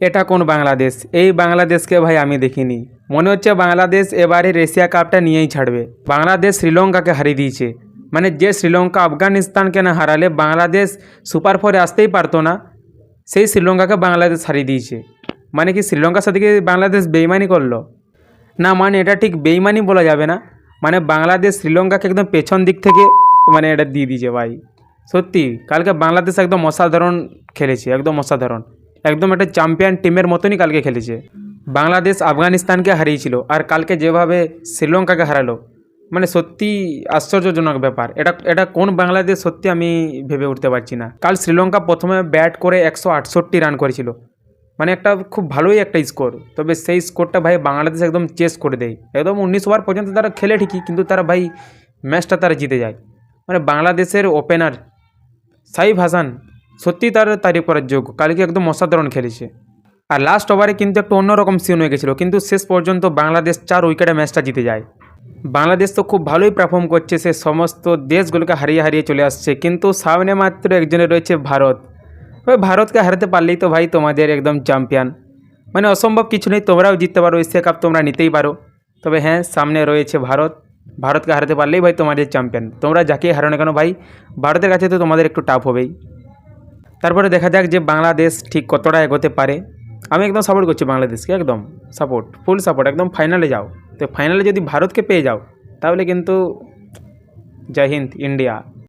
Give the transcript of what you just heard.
এটা কোন বাংলাদেশ? এই বাংলাদেশকে ভাই আমি দেখিনি। মনে হচ্ছে বাংলাদেশ এবারে এশিয়া কাপটা নিয়েই ছাড়বে। বাংলাদেশ শ্রীলঙ্কাকে হারিয়ে দিয়েছে। মানে যে শ্রীলঙ্কা আফগানিস্তানকে না হারালে বাংলাদেশ সুপার ফোরে আসতেই পারতো না, সেই শ্রীলঙ্কাকে বাংলাদেশ হারিয়ে দিয়েছে। মানে কি শ্রীলঙ্কার সাথে বাংলাদেশ বেইমানি করল? না মানে এটা ঠিক বেইমানি বলা যাবে না। মানে বাংলাদেশ শ্রীলঙ্কাকে একদম পেছন দিক থেকে মানে এটা দিয়ে দিয়েছে ভাই। সত্যি, কালকে বাংলাদেশ একদম অসাধারণ খেলেছে, একদম অসাধারণ। একদম একটা চ্যাম্পিয়ন টিমের মতনই কালকে খেলেছে। বাংলাদেশ আফগানিস্তানকে হারিয়েছিল আর কালকে যেভাবে শ্রীলঙ্কাকে হারালো মানে সত্যি আশ্চর্যজনক ব্যাপার। এটা এটা কোন বাংলাদেশ সত্যি আমি ভেবে উঠতে পারছি না। কাল শ্রীলঙ্কা প্রথমে ব্যাট করে একশো আটষট্টি রান করেছিল। মানে একটা খুব ভালোই একটা স্কোর তবে সেই স্কোরটা ভাই বাংলাদেশ একদম চেস করে দেয়। একদম উনিশ ওভার পর্যন্ত তারা খেলে ঠিকই, কিন্তু তারা ভাই ম্যাচটা তারা জিতে যায়। মানে বাংলাদেশের ওপেনার সাইফ হাসান সত্যি তার তারিফ করার যোগ্য। কালকে একদম অসাধারণ খেলেছে। আর লাস্ট ওভারে কিন্তু একটু অন্যরকম সিন হয়ে গেছিল। কিন্তু শেষ পর্যন্ত বাংলাদেশ চার উইকেটে ম্যাচটা জিতে যায়। বাংলাদেশ তো খুব ভালোই পারফর্ম করছে। সে সমস্ত দেশগুলোকে হারিয়ে হারিয়ে চলে আসছে। কিন্তু সামনে মাত্র একজনে রয়েছে ভারত। ওই ভারতকে হারাতে পারলেই তো ভাই তোমাদের একদম চ্যাম্পিয়ন মানে অসম্ভব কিছু নেই। তোমরাও জিততে পারো। এশিয়া কাপ তোমরা নিতেই পারো। তবে হ্যাঁ সামনে রয়েছে ভারত। ভারতকে হারাতে পারলেই ভাই তোমাদের চ্যাম্পিয়ন তোমরা যাকে হারো না কেন ভাই, ভারতের কাছে তো তোমাদের একটু টাফ হবেই। তারপরে দেখা যাক যে বাংলাদেশ ঠিক কতটা এগোতে পারে। আমি একদম সাপোর্ট করছি বাংলাদেশকে, একদম সাপোর্ট ফুল সাপোর্ট একদম ফাইনালে যাও। তো ফাইনালে যদি ভারতকে পেয়ে যাও, তাহলে কিন্তু জয় হিন্দ ইন্ডিয়া